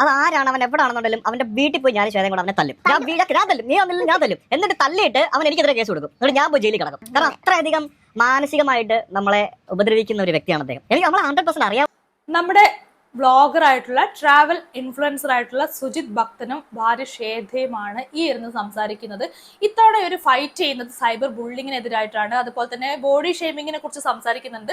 അത് ആരാണ് അവൻ എവിടെയാണെന്നുണ്ടെങ്കിലും അവന്റെ വീട്ടിൽ പോയി ഞാൻ ശേഷം കൂടെ അവനെ തല്ലും. ഞാൻ വീടൊക്കെ ഞാൻ തല്ലും. നീ വന്നില്ല ഞാൻ തല്ലും. എന്നിട്ട് തല്ലിയിട്ട് അവൻ എനിക്കെതിരെ കേസ് കൊടുക്കും. എന്നിട്ട് ഞാൻ പോയി ജയിലിൽ കിടക്കും. കാരണം അത്രയധികം മാനസികമായിട്ട് നമ്മളെ ഉപദ്രവിക്കുന്ന ഒരു വ്യക്തിയാണ് അദ്ദേഹം. എനിക്ക് നമ്മളെ ഹൺഡ്രഡ് പെർസെന്റ് അറിയാം. നമ്മുടെ ബ്ലോഗർ ആയിട്ടുള്ള ട്രാവൽ ഇൻഫ്ലുവൻസർ ആയിട്ടുള്ള സുജിത് ഭക്തനും ഭാര്യ ഷേധയുമാണ് ഈ ഇരുന്ന് സംസാരിക്കുന്നത്. ഇത്തവണ ഒരു ഫൈറ്റ് ചെയ്യുന്നത് സൈബർ ബുള്ളിങ്ങിനെതിരായിട്ടാണ് അതുപോലെ തന്നെ ബോഡി ഷേമിങ്ങിനെ കുറിച്ച് സംസാരിക്കുന്നുണ്ട്.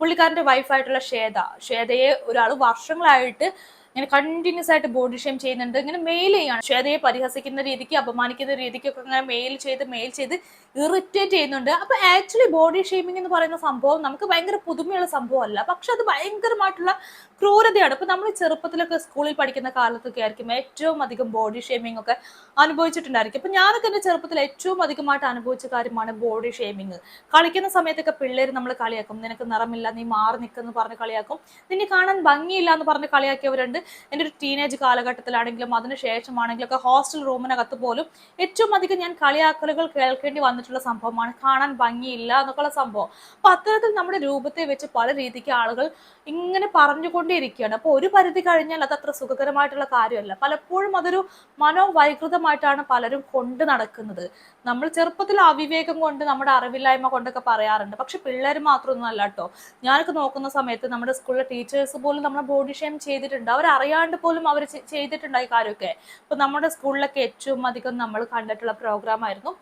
പുള്ളിക്കാരന്റെ വൈഫായിട്ടുള്ള ഷേദ ഷേദയെ ഒരാൾ വർഷങ്ങളായിട്ട് ഇങ്ങനെ കണ്ടിന്യൂസ് ആയിട്ട് ബോഡി ഷെയിം ചെയ്യുന്നുണ്ട്. ഇങ്ങനെ മെയിൽ ചെയ്യാണ്. ശ്വേതയെ പരിഹസിക്കുന്ന രീതിക്ക് അപമാനിക്കുന്ന രീതിക്കൊക്കെ ഇങ്ങനെ മെയിൽ ചെയ്ത് മെയിൽ ചെയ്ത് ഇറിറ്റേറ്റ് ചെയ്യുന്നുണ്ട്. അപ്പൊ ആക്ച്വലി ബോഡി ഷെയ്മിങ് എന്ന് പറയുന്ന സംഭവം നമുക്ക് ഭയങ്കര പുതുമയുള്ള സംഭവമല്ല. പക്ഷെ അത് ഭയങ്കരമായിട്ടുള്ള ക്രൂരതയാണ്. ഇപ്പൊ നമ്മൾ ചെറുപ്പത്തിലൊക്കെ സ്കൂളിൽ പഠിക്കുന്ന കാലത്തൊക്കെ ആയിരിക്കും ഏറ്റവും അധികം ബോഡി ഷേമിംഗ് ഒക്കെ അനുഭവിച്ചിട്ടുണ്ടായിരിക്കും. അപ്പൊ ഞാനൊക്കെ എന്റെ ചെറുപ്പത്തിൽ ഏറ്റവും അധികമായിട്ട് അനുഭവിച്ച കാര്യമാണ് ബോഡി ഷെയ്മിങ് കളിക്കുന്ന സമയത്തൊക്കെ പിള്ളേർ നമ്മൾ കളിയാക്കും. നിനക്ക് നിറമില്ല നീ മാറി നിൽക്കുന്നു പറഞ്ഞ് കളിയാക്കും. നിന്നെ കാണാൻ ഭംഗിയില്ല എന്ന് പറഞ്ഞ് കളിയാക്കിയവരുണ്ട്. എന്റെ ഒരു ടീനേജ് കാലഘട്ടത്തിലാണെങ്കിലും അതിനുശേഷമാണെങ്കിലും ഒക്കെ ഹോസ്റ്റൽ റൂമിനകത്ത് പോലും ഏറ്റവും അധികം ഞാൻ കളിയാക്കലുകൾ കേൾക്കേണ്ടി വന്നിട്ടുള്ള സംഭവമാണ്. കാണാൻ ഭംഗിയില്ല എന്നൊക്കെയുള്ള സംഭവം. അപ്പൊ അത്തരത്തിൽ നമ്മുടെ രൂപത്തെ വെച്ച് പല രീതിക്ക് ആളുകൾ ഇങ്ങനെ പറഞ്ഞുകൊണ്ടേയിരിക്കുകയാണ് അപ്പൊ ഒരു പരിധി കഴിഞ്ഞാൽ അത് അത്ര സുഖകരമായിട്ടുള്ള കാര്യമല്ല. പലപ്പോഴും അതൊരു മനോവൈകൃതമായിട്ടാണ് പലരും കൊണ്ട് നടക്കുന്നത്. നമ്മൾ ചെറുപ്പത്തിൽ അവിവേകം കൊണ്ട് നമ്മുടെ അറിവില്ലായ്മ കൊണ്ടൊക്കെ പറയാറുണ്ട്. പക്ഷെ പിള്ളേർ മാത്രമൊന്നും അല്ല കേട്ടോ. ഞാനൊക്കെ നോക്കുന്ന സമയത്ത് നമ്മുടെ സ്കൂളിലെ ടീച്ചേഴ്സ് പോലും നമ്മളെ ബോഡി ഷെയിം ചെയ്തിട്ടുണ്ട്. അവരറിയാണ്ട് പോലും അവർ ചെയ്തിട്ടുണ്ട് ഈ കാര്യമൊക്കെ. ഇപ്പൊ നമ്മുടെ സ്കൂളിലൊക്കെ ഏറ്റവും അധികം നമ്മൾ കണ്ടിട്ടുള്ള പ്രോഗ്രാം ആയിരുന്നു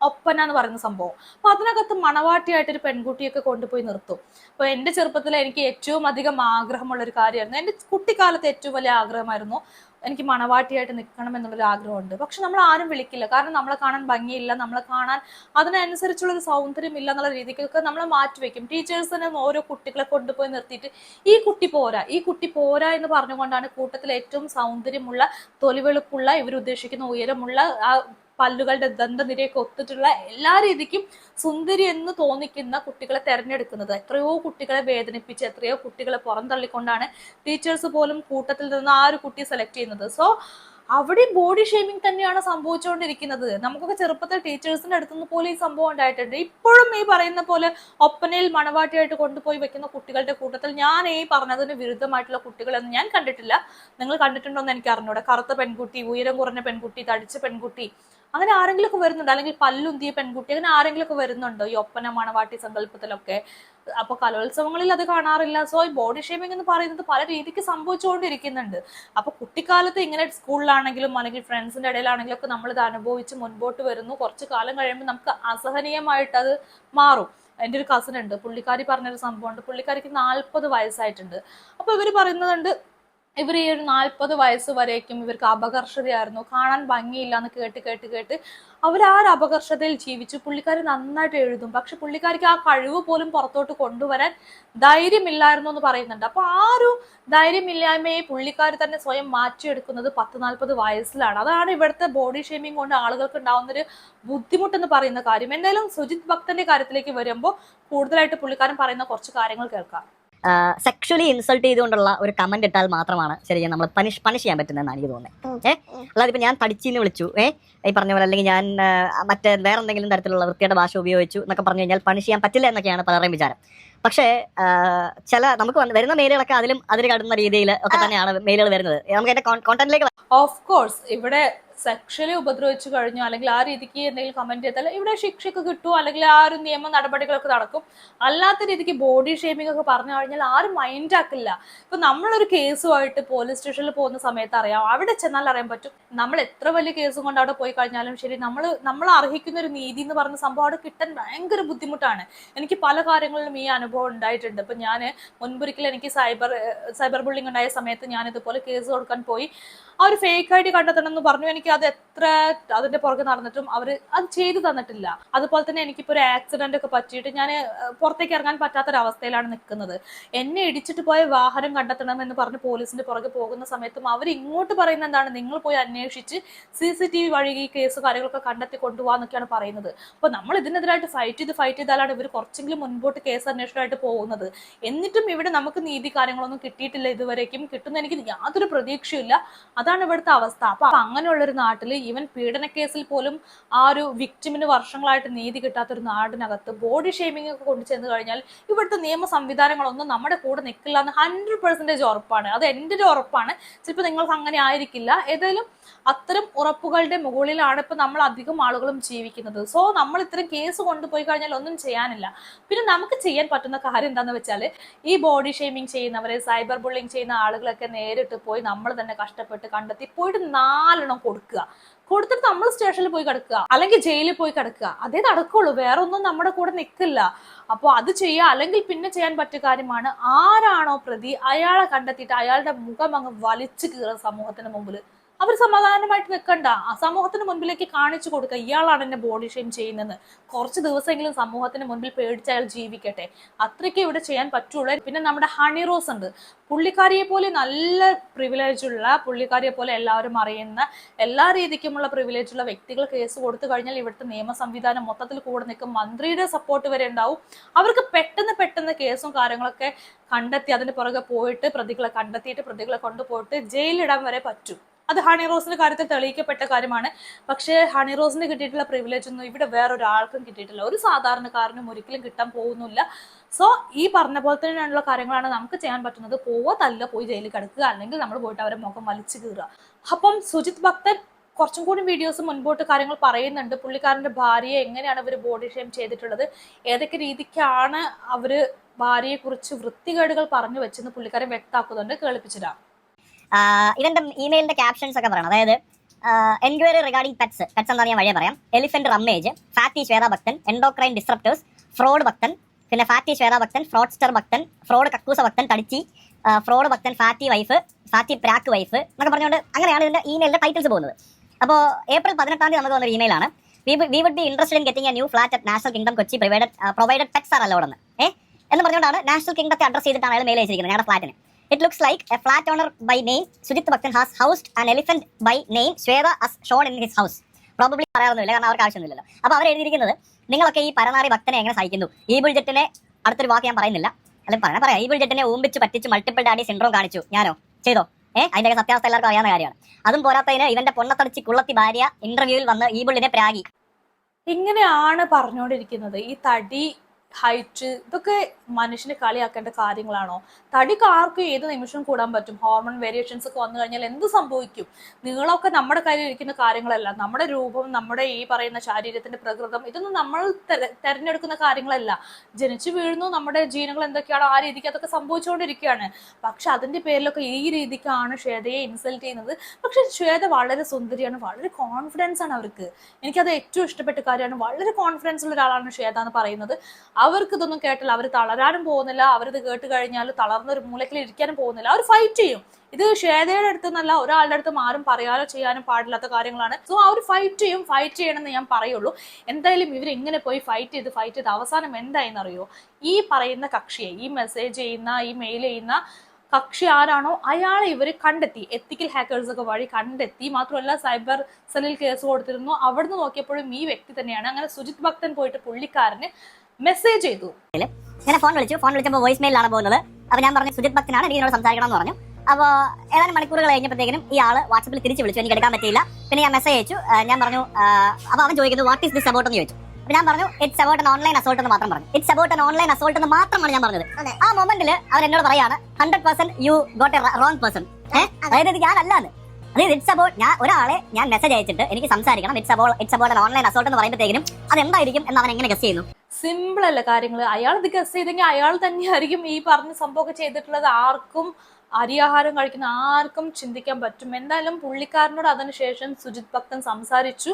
ഒപ്പന എന്ന് പറയുന്ന സംഭവം. അപ്പൊ അതിനകത്ത് മണവാട്ടിയായിട്ട് ഒരു പെൺകുട്ടിയൊക്കെ കൊണ്ടുപോയി നിർത്തും. അപ്പൊ എന്റെ ചെറുപ്പത്തിൽ എനിക്ക് ഏറ്റവും അധികം ആഗ്രഹമുള്ള ഒരു കാര്യമായിരുന്നു. എന്റെ കുട്ടിക്കാലത്ത് ഏറ്റവും വലിയ ആഗ്രഹമായിരുന്നു എനിക്ക് മണവാട്ടിയായിട്ട് നിൽക്കണം എന്നുള്ളൊരു ആഗ്രഹമുണ്ട്. പക്ഷെ നമ്മൾ ആരും വിളിക്കില്ല. കാരണം നമ്മളെ കാണാൻ ഭംഗിയില്ല. നമ്മളെ കാണാൻ അതിനനുസരിച്ചുള്ള ഒരു സൗന്ദര്യം ഇല്ല എന്നുള്ള രീതിക്കൊക്കെ നമ്മൾ മാറ്റിവെക്കും ടീച്ചേഴ്സ് തന്നെ ഓരോ കുട്ടികളെ കൊണ്ടുപോയി നിർത്തിയിട്ട് ഈ കുട്ടി പോരാ. ഈ കുട്ടി പോരാ എന്ന് പറഞ്ഞുകൊണ്ടാണ് കൂട്ടത്തിൽ ഏറ്റവും സൗന്ദര്യമുള്ള തൊലിവെളുപ്പുള്ള ഇവർ ഉദ്ദേശിക്കുന്ന ഉയരമുള്ള ആ പല്ലുകളുടെ ദന്തനിരയൊക്കെ ഒത്തിട്ടുള്ള എല്ലാ രീതിക്കും സുന്ദരി എന്ന് തോന്നിക്കുന്ന കുട്ടികളെ തെരഞ്ഞെടുക്കുന്നത്. എത്രയോ കുട്ടികളെ വേദനിപ്പിച്ച് എത്രയോ കുട്ടികളെ പുറന്തള്ളിക്കൊണ്ടാണ് ടീച്ചേഴ്സ് പോലും കൂട്ടത്തിൽ നിന്ന് ആ ഒരു കുട്ടിയെ സെലക്ട് ചെയ്യുന്നത്. സോ അവിടെ ബോഡി ഷേമിംഗ് തന്നെയാണ് സംഭവിച്ചുകൊണ്ടിരിക്കുന്നത്. നമുക്കൊക്കെ ചെറുപ്പത്തിൽ ടീച്ചേഴ്സിന്റെ അടുത്തുനിന്ന് പോലും ഈ സംഭവം ഉണ്ടായിട്ടുണ്ട്. ഇപ്പോഴും ഈ പറയുന്ന പോലെ ഒപ്പനയിൽ മണവാട്ടിയായിട്ട് കൊണ്ടുപോയി വെക്കുന്ന കുട്ടികളുടെ കൂട്ടത്തിൽ ഞാൻ ഈ പറഞ്ഞതിന് വിരുദ്ധമായിട്ടുള്ള കുട്ടികളൊന്നും ഞാൻ കണ്ടിട്ടില്ല. നിങ്ങൾ കണ്ടിട്ടുണ്ടോ എന്ന് എനിക്ക് അറിഞ്ഞൂടെ. കറുത്ത പെൺകുട്ടി ഉയരം കുറഞ്ഞ പെൺകുട്ടി തടിച്ച പെൺകുട്ടി അങ്ങനെ ആരെങ്കിലും ഒക്കെ വരുന്നുണ്ടോ. അല്ലെങ്കിൽ പല്ലുന്തിയ പെൺകുട്ടി അങ്ങനെ ആരെങ്കിലും ഒക്കെ വരുന്നുണ്ടോ? ഈ ഒപ്പന മണവാട്ടി സങ്കല്പത്തിലൊക്കെ. അപ്പൊ കലോത്സവങ്ങളിൽ അത് കാണാറില്ല. സോ ഈ ബോഡി ഷേമിംഗ് എന്ന് പറയുന്നത് പല രീതിക്ക് സംഭവിച്ചുകൊണ്ടിരിക്കുന്നുണ്ട്. അപ്പൊ കുട്ടിക്കാലത്ത് ഇങ്ങനെ സ്കൂളിലാണെങ്കിലും അല്ലെങ്കിൽ ഫ്രണ്ട്സിന്റെ ഇടയിലാണെങ്കിലും ഒക്കെ നമ്മൾ ഇത് അനുഭവിച്ച് മുൻപോട്ട് വരുന്നു. കുറച്ച് കാലം കഴിയുമ്പോൾ നമുക്ക് അസഹനീയമായിട്ട് അത് മാറും. എന്റെ ഒരു കസിൻ ഉണ്ട്. പുള്ളിക്കാരി പറഞ്ഞൊരു സംഭവമുണ്ട്. പുള്ളിക്കാരിക്ക് നാൽപ്പത് വയസ്സായിട്ടുണ്ട്. അപ്പൊ ഇവർ പറയുന്നുണ്ട് ഇവർ ഈ ഒരു നാൽപ്പത് വയസ്സ് വരേക്കും ഇവർക്ക് അപകർഷതയായിരുന്നു. കാണാൻ ഭംഗിയില്ല എന്ന് കേട്ട് കേട്ട് കേട്ട് അവർ ആ ഒരു അപകർഷതയിൽ ജീവിച്ചു. പുള്ളിക്കാരി നന്നായിട്ട് എഴുതും. പക്ഷെ പുള്ളിക്കാരിക്ക് ആ കഴിവ് പോലും പുറത്തോട്ട് കൊണ്ടുവരാൻ ധൈര്യമില്ലായിരുന്നു എന്ന് പറയുന്നുണ്ട്. അപ്പൊ ആ ഒരു ധൈര്യമില്ലായ്മയെ പുള്ളിക്കാരി തന്നെ സ്വയം മാറ്റിയെടുക്കുന്നത് പത്ത് നാൽപ്പത് വയസ്സിലാണ്. അതാണ് ഇവിടുത്തെ ബോഡി ഷേമിംഗ് കൊണ്ട് ആളുകൾക്ക് ഉണ്ടാവുന്ന ഒരു ബുദ്ധിമുട്ടെന്ന് പറയുന്ന കാര്യം. എന്തായാലും സുജിത് ഭക്തന്റെ കാര്യത്തിലേക്ക് വരുമ്പോൾ കൂടുതലായിട്ട് പുള്ളിക്കാരൻ പറയുന്ന കുറച്ച് കാര്യങ്ങൾ കേൾക്കാം. സെക്ഷലി ഇൻസൾട്ട് ചെയ്തുകൊണ്ടുള്ള ഒരു കമന്റ് ഇട്ടാൽ മാത്രമാണ് ശരിക്കും നമ്മൾ പണിഷ് പണിഷ് ചെയ്യാൻ പറ്റുന്നതെന്നാണ് എനിക്ക് തോന്നുന്നത്. ഏഹ് അല്ലാതെ ഇപ്പൊ ഞാൻ തടിച്ചിന്ന് വിളിച്ചു. ഏഹ് ഈ പറഞ്ഞ പോലെ അല്ലെങ്കിൽ ഞാൻ മറ്റേ വേറെ എന്തെങ്കിലും തരത്തിലുള്ള വൃത്തിയുടെ ഭാഷ ഉപയോഗിച്ചു എന്നൊക്കെ പറഞ്ഞു കഴിഞ്ഞാൽ പണിഷ് ചെയ്യാൻ പറ്റില്ല എന്നൊക്കെയാണ് പലരുടെയും വിചാരം. പക്ഷേ ചില നമുക്ക് വരുന്ന മെയിലുകളൊക്കെ അതിലും അതിൽ കടുന്ന രീതിയിൽ ഒക്കെ തന്നെയാണ് മെയിലുകൾ വരുന്നത്. നമുക്ക് അതിന്റെ കോണ്ടന്റിലേക്ക് ഓഫ് കോഴ്സ് ഇവിടെ സെക്ഷലി ഉപദ്രവിച്ചു കഴിഞ്ഞു അല്ലെങ്കിൽ ആ രീതിക്ക് എന്തെങ്കിലും കമന്റ് ചെയ്താൽ ഇവിടെ ശിക്ഷക്ക് കിട്ടും അല്ലെങ്കിൽ ആ ഒരു നിയമ നടപടികളൊക്കെ നടക്കും. അല്ലാത്ത രീതിക്ക് ബോഡി ഷേമിംഗ് ഒക്കെ പറഞ്ഞു കഴിഞ്ഞാൽ ആരും മൈൻഡ് ആക്കില്ല. ഇപ്പൊ നമ്മളൊരു കേസുമായിട്ട് പോലീസ് സ്റ്റേഷനിൽ പോകുന്ന സമയത്ത് അറിയാം അവിടെ ചെന്നാൽ അറിയാൻ പറ്റും. നമ്മൾ എത്ര വലിയ കേസും കൊണ്ട് അവിടെ പോയി കഴിഞ്ഞാലും ശരി നമ്മൾ നമ്മൾ അർഹിക്കുന്ന ഒരു നീതി എന്ന് പറഞ്ഞ സംഭവം അവിടെ കിട്ടാൻ ഭയങ്കര ബുദ്ധിമുട്ടാണ്. എനിക്ക് പല കാര്യങ്ങളിലും ഈ അനുഭവം ഉണ്ടായിട്ടുണ്ട്. ഇപ്പൊ ഞാൻ മുൻപൊരിക്കലും എനിക്ക് സൈബർ സൈബർ ബുള്ളിംഗ് ഉണ്ടായ സമയത്ത് ഞാൻ ഇതുപോലെ കേസ് കൊടുക്കാൻ പോയി. ആ ഒരു ഫേക്ക് ഐ ഡി കണ്ടെത്തണം എന്ന് പറഞ്ഞു. എനിക്ക് അത് എത്ര അതിന്റെ പുറകെ നടന്നിട്ടും അവർ അത് ചെയ്തു തന്നിട്ടില്ല. അതുപോലെ തന്നെ എനിക്കിപ്പോ ഒരു ആക്സിഡന്റ് ഒക്കെ പറ്റിയിട്ട് ഞാൻ പുറത്തേക്ക് ഇറങ്ങാൻ പറ്റാത്തൊരവസ്ഥയിലാണ് നിൽക്കുന്നത്. എന്നെ ഇടിച്ചിട്ട് പോയ വാഹനം കണ്ടെത്തണം എന്ന് പറഞ്ഞ് പോലീസിന്റെ പുറകെ പോകുന്ന സമയത്തും അവർ ഇങ്ങോട്ട് പറയുന്ന എന്താണ്? നിങ്ങൾ പോയി അന്വേഷിച്ച് സി സി ടി വി വഴി ഈ കേസ് കാര്യങ്ങളൊക്കെ കണ്ടെത്തി കൊണ്ടുപോകാന്നൊക്കെയാണ് പറയുന്നത്. അപ്പൊ നമ്മൾ ഇതിനെതിരായിട്ട് ഫൈറ്റ് ചെയ്ത് ഫൈറ്റ് ചെയ്താലാണ് ഇവർ കുറച്ചെങ്കിലും മുൻപോട്ട് കേസ് അന്വേഷണമായിട്ട് പോകുന്നത്. എന്നിട്ടും ഇവിടെ നമുക്ക് നീതി കാര്യങ്ങളൊന്നും കിട്ടിയിട്ടില്ല ഇതുവരേക്കും. കിട്ടുന്ന എനിക്ക് യാതൊരു പ്രതീക്ഷയില്ല അതാണ് ഇവിടുത്തെ അവസ്ഥ. അപ്പൊ അങ്ങനെയുള്ളൊരു നാട്ടിൽ ഈവൻ പീഡന കേസിൽ പോലും ആ ഒരു വിക്ടിമിന് വർഷങ്ങളായിട്ട് നീതി കിട്ടാത്ത ഒരു നാടിനകത്ത് ബോഡി ഷേമിംഗ് ഒക്കെ കൊണ്ടു ചെന്ന് കഴിഞ്ഞാൽ ഇവിടുത്തെ നിയമ സംവിധാനങ്ങളൊന്നും നമ്മുടെ കൂടെ നിൽക്കില്ല എന്ന് ഹൺഡ്രഡ് പെർസെന്റേജ് ഉറപ്പാണ്. അത് എന്റെ ഒരു ഉറപ്പാണ്. ചിലപ്പോൾ നിങ്ങൾക്ക് അങ്ങനെ ആയിരിക്കില്ല. ഏതായാലും അത്തരം ഉറപ്പുകളുടെ മുകളിലാണ് ഇപ്പം നമ്മൾ അധികം ആളുകളും ജീവിക്കുന്നത്. സോ നമ്മൾ ഇത്തരം കേസ് കൊണ്ടുപോയി കഴിഞ്ഞാൽ ഒന്നും ചെയ്യാനില്ല. പിന്നെ നമുക്ക് ചെയ്യാൻ പറ്റുന്ന കാര്യം എന്താന്ന് വെച്ചാൽ ഈ ബോഡി ഷേമിംഗ് ചെയ്യുന്നവരെ സൈബർ ബുള്ളിങ് ചെയ്യുന്ന ആളുകളൊക്കെ നേരിട്ട് പോയി നമ്മൾ തന്നെ കഷ്ടപ്പെട്ട് കണ്ടെത്തി പോയിട്ട് നാലെണ്ണം കൊടുക്കുക. കൊടുത്തിട്ട് നമ്മൾ സ്റ്റേഷനിൽ പോയി കിടക്കുക. അല്ലെങ്കിൽ ജയിലിൽ പോയി കിടക്കുക. അതേ നടക്കുള്ളൂ. വേറെ ഒന്നും നമ്മുടെ കൂടെ നിൽക്കില്ല അപ്പോൾ അത് ചെയ്യുക. അല്ലെങ്കിൽ പിന്നെ ചെയ്യാൻ പറ്റിയ കാര്യമാണ് ആരാണോ പ്രതി അയാളെ കണ്ടെത്തിയിട്ട് അയാളുടെ മുഖം അങ്ങ് വലിച്ചു കീറുക സമൂഹത്തിന് മുമ്പിൽ അവർ സമാധാനമായിട്ട് വെക്കണ്ട. ആ സമൂഹത്തിന് മുൻപിലേക്ക് കാണിച്ചു കൊടുക്കുക. ഇയാളാണ് എന്നെ ബോഡി ഷെയിം ചെയ്യുന്നത് കുറച്ച് ദിവസമെങ്കിലും സമൂഹത്തിന് മുൻപിൽ പേടിച്ച് അയാൾ ജീവിക്കട്ടെ. അത്രയ്ക്ക് ഇവിടെ ചെയ്യാൻ പറ്റുള്ളൂ. പിന്നെ നമ്മുടെ ഹണി റോസ് ഉണ്ട്. പുള്ളിക്കാരിയെ പോലെ നല്ല പ്രിവിലേജ് ഉള്ള പുള്ളിക്കാരിയെ പോലെ എല്ലാവരും അറിയുന്ന എല്ലാ രീതിക്കുമുള്ള പ്രിവിലേജ് ഉള്ള വ്യക്തികൾ കേസ് കൊടുത്തു കഴിഞ്ഞാൽ ഇവിടുത്തെ നിയമ സംവിധാനം മൊത്തത്തിൽ കൂടെ നിൽക്കും. മന്ത്രിയുടെ സപ്പോർട്ട് വരെ ഉണ്ടാവും. അവർക്ക് പെട്ടെന്ന് പെട്ടെന്ന് കേസും കാര്യങ്ങളൊക്കെ കണ്ടെത്തി അതിന് പുറകെ പോയിട്ട് പ്രതികളെ കണ്ടെത്തിയിട്ട് പ്രതികളെ കൊണ്ടുപോയിട്ട് ജയിലിടാൻ വരെ പറ്റും. അത് ഹണി റോസിന്റെ കാര്യത്തിൽ തെളിയിക്കപ്പെട്ട കാര്യമാണ്. പക്ഷേ ഹണി റോസിന് കിട്ടിയിട്ടുള്ള പ്രിവിലേജ് ഒന്നും ഇവിടെ വേറൊരാൾക്കും കിട്ടിയിട്ടില്ല. ഒരു സാധാരണക്കാരനും ഒരിക്കലും കിട്ടാൻ പോകുന്നില്ല. സോ ഈ പറഞ്ഞ പോലെ തന്നെയുള്ള കാര്യങ്ങളാണ് നമുക്ക് ചെയ്യാൻ പറ്റുന്നത്. പോവുക തല്ല പോയി ജയിലിൽ കിടക്കുക. അല്ലെങ്കിൽ നമ്മൾ പോയിട്ട് അവരെ മുഖം വലിച്ചു കീറുക. അപ്പം സുജിത് ഭക്തൻ കുറച്ചും കൂടി വീഡിയോസ് മുൻപോട്ട് കാര്യങ്ങൾ പറയുന്നുണ്ട്. പുള്ളിക്കാരന്റെ ഭാര്യയെ എങ്ങനെയാണ് ഇവർ ബോഡി ഷെയിം ചെയ്തിട്ടുള്ളത്? ഏതൊക്കെ രീതിക്കാണ് അവർ ഭാര്യയെക്കുറിച്ച് വൃത്തികേടുകൾ പറഞ്ഞു വെച്ചെന്ന് പുള്ളിക്കാരൻ വ്യക്തമാക്കുന്നുണ്ട്. കേൾപ്പിച്ചിടാം. ഇവന്റെ ഇമെയിലിന്റെ ക്യാപ്ഷൻസ് ഒക്കെ പറയണം. അതായത് എൻക്വയറി റിഗാർഡിംഗ് പെറ്റ്സ് പെറ്റ്സ് എന്താ ഞാൻ വഴിയെ പറയാം. എലിഫന്റ് റമ്മേജ് ഫാറ്റി ശ്വേത ഭക്തൻ എൻഡോക്രൈൻ ഡിസ്ട്രപ്റ്റേഴ്സ് ഫ്രോഡ് ഭക്തൻ പിന്നെ ഫാറ്റി ശ്വേത ഭക്തൻ ഫ്രോഡ്സ്റ്റർ ഭക്തൻ ഫ്രോഡ് കക്കൂസ ഭക്തൻ തടിച്ചി fraud Bhakthan fatty wife fatty പ്രാക്ക് wife എന്നൊക്കെ പറഞ്ഞുകൊണ്ട് അങ്ങനെയാണ് ഇതിന്റെ ഇമെയിലിന്റെ ടൈറ്റിൽസ് പോകുന്നത്. അപ്പോൾ ഏപ്രിൽ പതിനെട്ടാം തീയതി നമുക്ക് വന്നൊരു ഇമെയിലാണ് we we would be interested in getting a new flat at National Kingdom Kochi provided provided pets are അല്ലോടെന്ന് എന്ന്. ഏ? എന്ന് പറഞ്ഞുകൊണ്ടാണ് നാഷണൽ കിങ്ഡത്തെ അഡ്രസ് ചെയ്തിട്ടാണ് അയാൾ മെയിൽ അയച്ചിരിക്കുന്നത്. ഞങ്ങളുടെ ഫ്ലാറ്റിന് it looks like a flat owner by name Sujith Bhakthan has housed an elephant by name Shweta as shown in his house probably പറയാറൊന്നുമില്ല കാരണം അവർക്ക് ആവശ്യമൊന്നുമില്ലല്ലോ. അപ്പോൾ അവർ എഴുതിയിരിക്കുന്നത് നിങ്ങളൊക്കെ ഈ പരനാറി ഭക്തനെ എങ്ങനെ സഹിക്കുന്നു? ഈ ബുൾജെറ്റിനെ അടുത്തൊരു വാക്ക് ഞാൻ പറയുന്നില്ല. അല്ലെങ്കിൽ പറയാം പറയാം. ഈ ബുൾജെറ്റിനെ ഊമ്പിച്ച് പറ്റിച്ച് മൾട്ടിപ്പിൾ ഡാഡി സിൻഡ്രോം കാണിച്ചു. ഞാനോ? ചെയ്തോ? ഏഹ് അതിന്റെ സത്യാവസ്ഥ എല്ലാവർക്കും അറിയാവുന്ന കാര്യമാണ്. അതും പോരാത്തതിന് ഇവന്റെ പൊണ്ണത്തടിച്ച് കുള്ളത്തി ഭാര്യ ഇന്റർവ്യൂവിൽ വന്ന് ഈ ബുള്ളിനെ പ്രാഗി. ഇങ്ങനെയാണ് പറഞ്ഞുകൊണ്ടിരിക്കുന്നത് ഈ തടി ഹൈറ്റ് ഇതൊക്കെ മനുഷ്യനെ കളിയാക്കേണ്ട കാര്യങ്ങളാണോ? തടിക്ക് ആർക്കും ഏത് നിമിഷം കൂടാൻ പറ്റും. ഹോർമോൺ വേരിയേഷൻസ് ഒക്കെ വന്നു കഴിഞ്ഞാൽ എന്ത് സംഭവിക്കും? നീളമൊക്കെ നമ്മുടെ കയ്യിൽ ഇരിക്കുന്ന കാര്യങ്ങളല്ല. നമ്മുടെ രൂപം നമ്മുടെ ഈ പറയുന്ന ശാരീരത്തിന്റെ പ്രകൃതം ഇതൊന്നും നമ്മൾ തെര- തെരഞ്ഞെടുക്കുന്ന കാര്യങ്ങളല്ല. ജനിച്ചു വീഴുന്നു നമ്മുടെ ജീനുകൾ എന്തൊക്കെയാണോ ആ രീതിക്ക് അതൊക്കെ സംഭവിച്ചുകൊണ്ടിരിക്കുകയാണ്. പക്ഷെ അതിന്റെ പേരിലൊക്കെ ഈ രീതിക്കാണ് ശ്വേതയെ ഇൻസൾട്ട് ചെയ്യുന്നത്. പക്ഷെ ശ്വേത വളരെ സുന്ദരിയാണ് വളരെ കോൺഫിഡൻസ് ആണ് അവർക്ക്. എനിക്കത് ഏറ്റവും ഇഷ്ടപ്പെട്ട കാര്യമാണ്. വളരെ കോൺഫിഡൻസ് ഉള്ള ഒരാളാണ് ശ്വേത എന്ന് പറയുന്നത്. അവർക്ക് ഇതൊന്നും കേട്ടാൽ അവർ തളരാനും പോകുന്നില്ല അവരിത് കേട്ട് കഴിഞ്ഞാൽ തളർന്ന ഒരു മൂലക്കിൽ ഇരിക്കാനും പോകുന്നില്ല. അവർ ഫൈറ്റ് ചെയ്യും. ഇത് ശ്വേതയുടെ അടുത്ത് നിന്നല്ല ഒരാളുടെ അടുത്തും ആരും പറയാനോ ചെയ്യാനും പാടില്ലാത്ത കാര്യങ്ങളാണ്. സോ അവർ ഫൈറ്റ് ചെയ്യും ഫൈറ്റ് ചെയ്യണമെന്ന് ഞാൻ പറയുള്ളൂ. എന്തായാലും ഇവർ ഇങ്ങനെ പോയി ഫൈറ്റ് ചെയ്ത് ഫൈറ്റ് ചെയ്ത് അവസാനം എന്തായെന്ന് അറിയോ ഈ പറയുന്ന കക്ഷിയെ ഈ മെസ്സേജ് ചെയ്യുന്ന ഈ മെയിൽ ചെയ്യുന്ന കക്ഷി ആരാണോ? അയാളെ ഇവർ കണ്ടെത്തി. എത്തിക്കൽ ഹാക്കേഴ്സ് ഒക്കെ വഴി കണ്ടെത്തി. മാത്രമല്ല സൈബർ സെല്ലിൽ കേസ് കൊടുത്തിരുന്നു. അവിടുന്ന് നോക്കിയപ്പോഴും ഈ വ്യക്തി തന്നെയാണ്. അങ്ങനെ സുജിത് ഭക്തൻ പോയിട്ട് പുള്ളിക്കാരന് മെസ്സേജ് ചെയ്തു. ഞാൻ ഫോൺ വിളിച്ചു. ഫോൺ വിളിച്ചപ്പോൾ വോയിസ് മെയിലാണ് പോകുന്നത്. അപ്പോൾ ഞാൻ പറഞ്ഞു സുജിത് ഭക്തനാണ് എനിക്ക് ഇതിനോട് സംസാരിക്കണം എന്ന് പറഞ്ഞു. അപ്പോൾ ഏതാനും മണിക്കൂറുകൾ കഴിഞ്ഞപ്പോഴത്തേക്കും ഈ ആൾ വാട്സപ്പിൽ തിരിച്ച് വിളിച്ചു. എനിക്ക് എടുക്കാൻ പറ്റിയില്ല. പിന്നെ ഞാൻ മെസ്സേജ് അയച്ചു. ഞാൻ പറഞ്ഞു അപ്പോൾ അവൻ ചോദിക്കുന്നത് വാട്ട് ഈസ് ദിസ് അബൌട്ട് എന്ന് ചോദിച്ചു. അപ്പോൾ ഞാൻ പറഞ്ഞു it's about an online assault എന്ന് മാത്രം പറഞ്ഞു. It's about an online assault എന്ന് മാത്രമാണ് ഞാൻ പറഞ്ഞത്. ആ മൊമെന്റിൽ അവർ എന്നോട് പറയാണ് hundred percent you got a wrong person അതായത് ഇത് ഞാനല്ലാന്ന് അതായത് ഇറ്റ്സ് അബൌട്ട് ഞാൻ ഒരാളെ ഞാൻ മെസ്സേജ് അയച്ചിട്ട് എനിക്ക് സംസാരിക്കണം. It's about it's about online assault എന്ന് പറയുമ്പോഴത്തേക്കും അത് എന്തായിരിക്കും എന്ന് അവൻ എങ്ങനെ ഗസ് ചെയ്യുന്നു? സിമ്പിൾ അല്ല കാര്യങ്ങൾ അയാൾ ഇത് ഗസ് ചെയ്തെങ്കിൽ അയാൾ തന്നെയായിരിക്കും ഈ പറഞ്ഞ സംഭവമൊക്കെ ചെയ്തിട്ടുള്ളത്. ആർക്കും അരിയാഹാരം കഴിക്കുന്ന ആർക്കും ചിന്തിക്കാൻ പറ്റും. എന്തായാലും പുള്ളിക്കാരനോട് അതിനുശേഷം സുജിത് ഭക്തൻ സംസാരിച്ചു.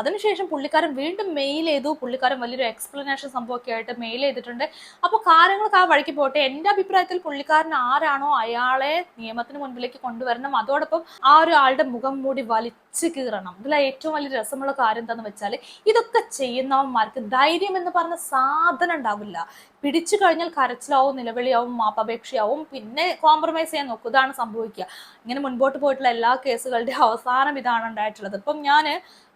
അതിനുശേഷം പുള്ളിക്കാരൻ വീണ്ടും മെയിൽ ചെയ്തു. പുള്ളിക്കാരൻ വലിയൊരു എക്സ്പ്ലനേഷൻ സംഭവമൊക്കെ ആയിട്ട് മെയിൽ ചെയ്തിട്ടുണ്ട്. അപ്പോൾ കാര്യങ്ങളൊക്കെ ആ വഴിക്ക് പോട്ടെ. എന്റെ അഭിപ്രായത്തിൽ പുള്ളിക്കാരൻ ആരാണോ അയാളെ നിയമത്തിന് മുൻപിലേക്ക് കൊണ്ടുവരണം. അതോടൊപ്പം ആ ഒരു ആളുടെ മുഖം മൂടി വലിച്ചു കീറണം. ഇതിൽ ഏറ്റവും വലിയ രസമുള്ള കാര്യം എന്താണെന്ന് വെച്ചാൽ ഇതൊക്കെ ചെയ്യുന്നവന്മാർക്ക് ധൈര്യം എന്ന് പറഞ്ഞ സാധനം ഉണ്ടാവില്ല. പിടിച്ചു കഴിഞ്ഞാൽ കരച്ചിലാവും നിലവിളിയാവും മാപ്പപേക്ഷയാവും. പിന്നെ കോംപ്രമൈസ് ചെയ്യാൻ നോക്കും. ഇതാണ് സംഭവിക്കുക. ഇങ്ങനെ മുൻപോട്ട് പോയിട്ടുള്ള എല്ലാ കേസുകളുടെ അവസാനം ഇതാണ് ഉണ്ടായിട്ടുള്ളത്. ഇപ്പം ഞാൻ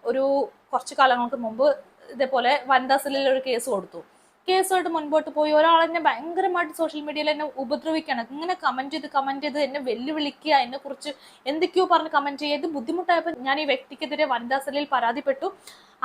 ഒരു കുറച്ച് കാലങ്ങൾക്ക് മുമ്പ് ഇതേപോലെ വനിതാ സെല്ലിൽ ഒരു കേസ് കൊടുത്തു. കേസുമായിട്ട് മുൻപോട്ട് പോയി ഒരാൾ എന്നെ ഭയങ്കരമായിട്ട് സോഷ്യൽ മീഡിയയിൽ എന്നെ ഉപദ്രവിക്കണം ഇങ്ങനെ കമന്റ് ചെയ്ത് കമന്റ് ചെയ്ത് എന്നെ വെല്ലുവിളിക്കുക എന്നെ കുറിച്ച് എന്തൊക്കെയോ പറഞ്ഞ് കമന്റ് ചെയ്യുക. ഇത് ബുദ്ധിമുട്ടായപ്പോൾ ഞാൻ ഈ വ്യക്തിക്കെതിരെ വനിതാ സെല്ലിൽ പരാതിപ്പെട്ടു.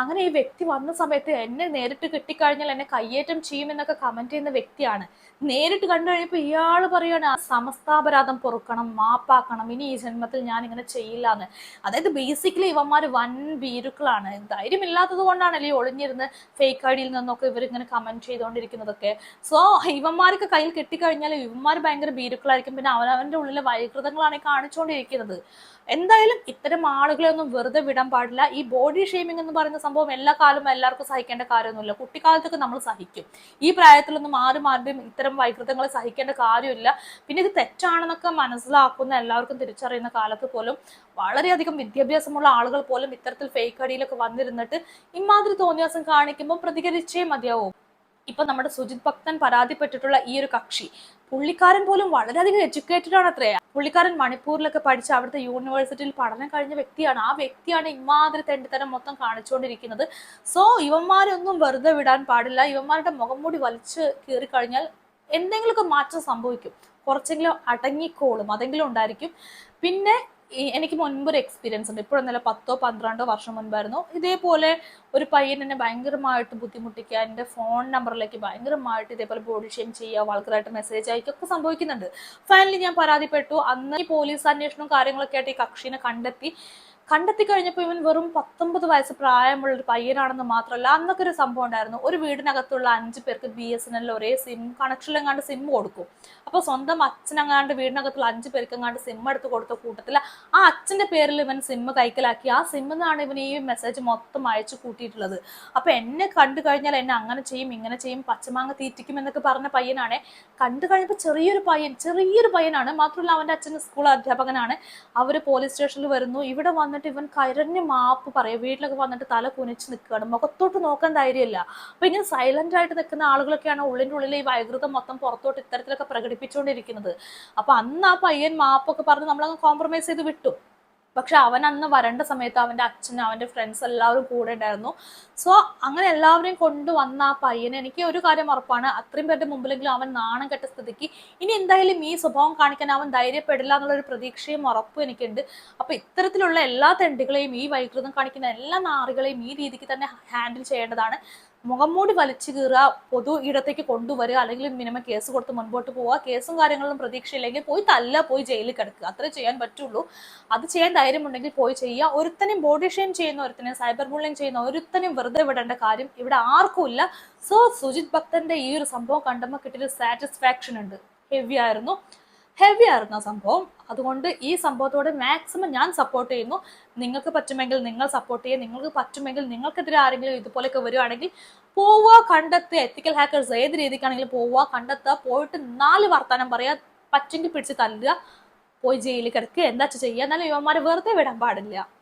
അങ്ങനെ ഈ വ്യക്തി വന്ന സമയത്ത് എന്നെ നേരിട്ട് കിട്ടിക്കഴിഞ്ഞാൽ എന്നെ കയ്യേറ്റം ചെയ്യുമെന്നൊക്കെ കമന്റ് ചെയ്യുന്ന വ്യക്തിയാണ്. നേരിട്ട് കണ്ടു കഴിഞ്ഞപ്പോൾ ഇയാൾ പറയുകയാണ് ആ സമസ്താപരാധം പൊറുക്കണം മാപ്പാക്കണം ഇനി ഈ ജന്മത്തിൽ ഞാൻ ഇങ്ങനെ ചെയ്യില്ല എന്ന് അതായത് ബേസിക്കലി ഇവന്മാർ വൻ ഭീരുക്കളാണ്. ധൈര്യമില്ലാത്തത് കൊണ്ടാണല്ലേ ഒളിഞ്ഞിരുന്ന് ഫേക്ക് ഐഡിയിൽ നിന്നൊക്കെ ഇവരിങ്ങനെ കമന്റ് ചെയ്തുകൊണ്ടിരിക്കുന്നതൊക്കെ. സോ ഇവന്മാർക്ക് കയ്യിൽ കിട്ടിക്കഴിഞ്ഞാൽ ഇവന്മാർ ഭയങ്കര ഭീരുക്കളായിരിക്കും. പിന്നെ അവനവന്റെ ഉള്ളിലെ വൈകൃതങ്ങളാണ് കാണിച്ചുകൊണ്ടിരിക്കുന്നത്. എന്തായാലും ഇത്തരം ആളുകളെ ഒന്നും വെറുതെ വിടാൻ പാടില്ല. ഈ ബോഡി ഷെയ്മിംഗ് എന്ന് പറയുന്ന സംഭവം എല്ലാ കാലവും എല്ലാവർക്കും സഹിക്കേണ്ട കാര്യമൊന്നുമില്ല. കുട്ടിക്കാലത്തൊക്കെ നമ്മൾ സഹിക്കും. ഈ പ്രായത്തിലൊന്നും ആരും ആരുടെയും ഇത്തരം വൈകൃതങ്ങൾ സഹിക്കേണ്ട കാര്യമില്ല. പിന്നെ ഇത് തെറ്റാണെന്നൊക്കെ മനസ്സിലാക്കുന്ന എല്ലാവർക്കും തിരിച്ചറിയുന്ന കാലത്ത് പോലും വളരെയധികം വിദ്യാഭ്യാസമുള്ള ആളുകൾ പോലും ഇത്തരത്തിൽ ഫേക്ക് അടിയിലൊക്കെ വന്നിരുന്നിട്ട് ഇമാതിരി തോന്നിയാസം കാണിക്കുമ്പോൾ പ്രതികരിച്ചേ മതിയാവും. ഇപ്പൊ നമ്മുടെ സുജിത് ഭക്തൻ പരാതിപ്പെട്ടിട്ടുള്ള ഈ ഒരു കക്ഷി പുള്ളിക്കാരൻ പോലും വളരെയധികം എഡ്യൂക്കേറ്റഡ് ആണ് അത്രേ. പുള്ളിക്കാരൻ മണിപ്പൂരിലൊക്കെ പഠിച്ച് അവിടുത്തെ യൂണിവേഴ്സിറ്റിയിൽ പഠനം കഴിഞ്ഞ വ്യക്തിയാണ്. ആ വ്യക്തിയാണ് ഇമാതിരി തെണ്ടിത്തരം മൊത്തം കാണിച്ചുകൊണ്ടിരിക്കുന്നത്. സോ ഇവന്മാരൊന്നും വെറുതെ വിടാൻ പാടില്ല. ഇവന്മാരുടെ മുഖം മൂടി വലിച്ച് കീറി കഴിഞ്ഞാൽ എന്തെങ്കിലുമൊക്കെ മാറ്റം സംഭവിക്കും. കുറച്ചെങ്കിലും അടങ്ങിക്കോളും. അതെങ്കിലും ഉണ്ടായിരിക്കും. പിന്നെ എനിക്ക് മുൻപ് ഒരു എക്സ്പീരിയൻസ് ഉണ്ട് ഇപ്പോഴൊന്നല്ല പത്തോ പന്ത്രണ്ടോ വർഷം മുൻപായിരുന്നു. ഇതേപോലെ ഒരു പയ്യൻ എന്നെ ഭയങ്കരമായിട്ട് ബുദ്ധിമുട്ടിക്കുക എന്റെ ഫോൺ നമ്പറിലേക്ക് ഭയങ്കരമായിട്ട് ഇതേപോലെ ബോഡി ഷെയിം ചെയ്യുക വളർക്കറായിട്ട് മെസ്സേജ് അയക്കുക ഒക്കെ സംഭവിക്കുന്നുണ്ട്. ഫൈനലി ഞാൻ പരാതിപ്പെട്ടു. അന്ന് ഈ പോലീസ് അന്വേഷണവും കാര്യങ്ങളൊക്കെ ആയിട്ട് ഈ കക്ഷിനെ കണ്ടെത്തി. കണ്ടെത്തി കഴിഞ്ഞപ്പോൾ ഇവൻ വെറും പത്തൊമ്പത് വയസ്സ് പ്രായമുള്ള ഒരു പയ്യനാണെന്ന് മാത്രമല്ല അന്നൊക്കെ ഒരു സംഭവം ഉണ്ടായിരുന്നു. ഒരു വീടിനകത്തുള്ള അഞ്ച് പേർക്ക് ബി എസ് എൻ എൽ ഒരേ സിം കണക്ഷനിലെങ്ങാണ്ട് സിം കൊടുക്കും. അപ്പോൾ സ്വന്തം അച്ഛനെങ്ങാണ്ട് വീടിനകത്തുള്ള അഞ്ച് പേർക്ക് എങ്ങാണ്ട് സിം എടുത്ത് കൊടുത്ത കൂട്ടത്തിൽ ആ അച്ഛന്റെ പേരിൽ ഇവൻ സിം കൈക്കലാക്കി. ആ സിമ്മിൽ നിന്നാണ് ഇവൻ ഈ മെസ്സേജ് മൊത്തം അയച്ചു കൂട്ടിയിട്ടുള്ളത്. അപ്പൊ എന്നെ കണ്ടു കഴിഞ്ഞാൽ എന്നെ അങ്ങനെ ചെയ്യും ഇങ്ങനെ ചെയ്യും പച്ചമാങ്ങ തീറ്റിക്കും എന്നൊക്കെ പറഞ്ഞ പയ്യനാണ്. കണ്ടു കഴിഞ്ഞപ്പോൾ ചെറിയൊരു പയ്യൻ ചെറിയൊരു പയ്യനാണ്. മാത്രമല്ല അവന്റെ അച്ഛൻ സ്കൂൾ അധ്യാപകനാണ്. അവർ പോലീസ് സ്റ്റേഷനിൽ വരുന്നു. ഇവിടെ വന്നിട്ട് ഇവൻ കരഞ്ഞ് മാപ്പ് പറയും. വീട്ടിലൊക്കെ വന്നിട്ട് തല കുനിച്ച് നിൽക്കുകയാണ് മുഖത്തോട്ട് നോക്കാൻ ധൈര്യമില്ല. അപ്പൊ ഇങ്ങനെ സൈലന്റ് ആയിട്ട് നിൽക്കുന്ന ആളുകളൊക്കെയാണ് ഉള്ളിന്റെ ഉള്ളിൽ ഈ വൈകൃതം മൊത്തം പുറത്തോട്ട് ഇത്തരത്തിലൊക്കെ പ്രകടിപ്പിച്ചുകൊണ്ടിരിക്കുന്നത്. അപ്പൊ അന്ന് ആ പയ്യൻ മാപ്പൊക്കെ പറഞ്ഞ് നമ്മളങ്ങ് കോംപ്രമൈസ് ചെയ്ത് വിട്ടു. പക്ഷെ അവൻ അന്ന് വരേണ്ട സമയത്ത് അവന്റെ അച്ഛൻ അവന്റെ ഫ്രണ്ട്സ് എല്ലാവരും കൂടെ ഉണ്ടായിരുന്നു. സോ അങ്ങനെ എല്ലാവരെയും കൊണ്ടുവന്ന ആ പയ്യനെ എനിക്ക് ഒരു കാര്യം ഉറപ്പാണ്. അത്രയും പേരുടെ മുമ്പിലെങ്കിലും അവൻ നാണം കെട്ട സ്ഥിതിക്ക് ഇനി എന്തായാലും ഈ സ്വഭാവം കാണിക്കാൻ അവൻ ധൈര്യപ്പെടില്ല എന്നുള്ളൊരു പ്രതീക്ഷയും ഉറപ്പും എനിക്കുണ്ട്. അപ്പോൾ ഇത്തരത്തിലുള്ള എല്ലാ തെണ്ടികളെയും ഈ വൈകൃതം കാണിക്കുന്ന എല്ലാ നാറുകളെയും ഈ രീതിക്ക് തന്നെ ഹാൻഡിൽ ചെയ്യേണ്ടതാണ്. മുഖം മൂടി വലിച്ചു കീറുക പൊതു ഇടത്തേക്ക് കൊണ്ടുവരിക അല്ലെങ്കിൽ മിനിമം കേസ് കൊടുത്ത് മുൻപോട്ട് പോവുക. കേസും കാര്യങ്ങളും പ്രതീക്ഷയില്ലെങ്കിൽ പോയി തല്ല പോയി ജയിലിൽ കിടക്കുക. അത്രേ ചെയ്യാൻ പറ്റുള്ളൂ. അത് ചെയ്യാൻ ധൈര്യമുണ്ടെങ്കിൽ പോയി ചെയ്യുക. ഒരുത്തനെയും ബോഡി ഷെയിം ചെയ്യുന്ന ഒരുത്തനെ സൈബർ ബുള്ളിങ് ചെയ്യുന്ന ഒരുത്തനെയും വെറുതെ വിടേണ്ട കാര്യം ഇവിടെ ആർക്കുമില്ല സോ സുജിത് ഭക്തന്റെ ഈ ഒരു സംഭവം കണ്ടുമ്പോൾ കിട്ടിയൊരു സാറ്റിസ്ഫാക്ഷൻ ഉണ്ട്. ഹെവി ആയിരുന്നു. ഹെവി ആയിരുന്നു ആ സംഭവം. അതുകൊണ്ട് ഈ സംഭവത്തോടെ മാക്സിമം ഞാൻ സപ്പോർട്ട് ചെയ്യുന്നു. നിങ്ങൾക്ക് പറ്റുമെങ്കിൽ നിങ്ങൾ സപ്പോർട്ട് ചെയ്യുക. നിങ്ങൾക്ക് പറ്റുമെങ്കിൽ നിങ്ങൾക്കെതിരെ ആരെങ്കിലും ഇതുപോലെയൊക്കെ വരുവാണെങ്കിൽ പോവുക കണ്ടെത്തുക. എത്തിക്കൽ ഹാക്കേഴ്സ് ഏത് രീതിക്കാണെങ്കിലും പോവുക കണ്ടെത്തുക. പോയിട്ട് നാല് വർത്തമാനം പറയുക പറ്റെങ്കിൽ പിടിച്ച് തല്ലുക. പോയി ജയിലിൽ കിടക്കുക. എന്താ ചെയ്യുക? എന്നാലും യുവന്മാരെ വെറുതെ വിടാൻ പാടില്ല.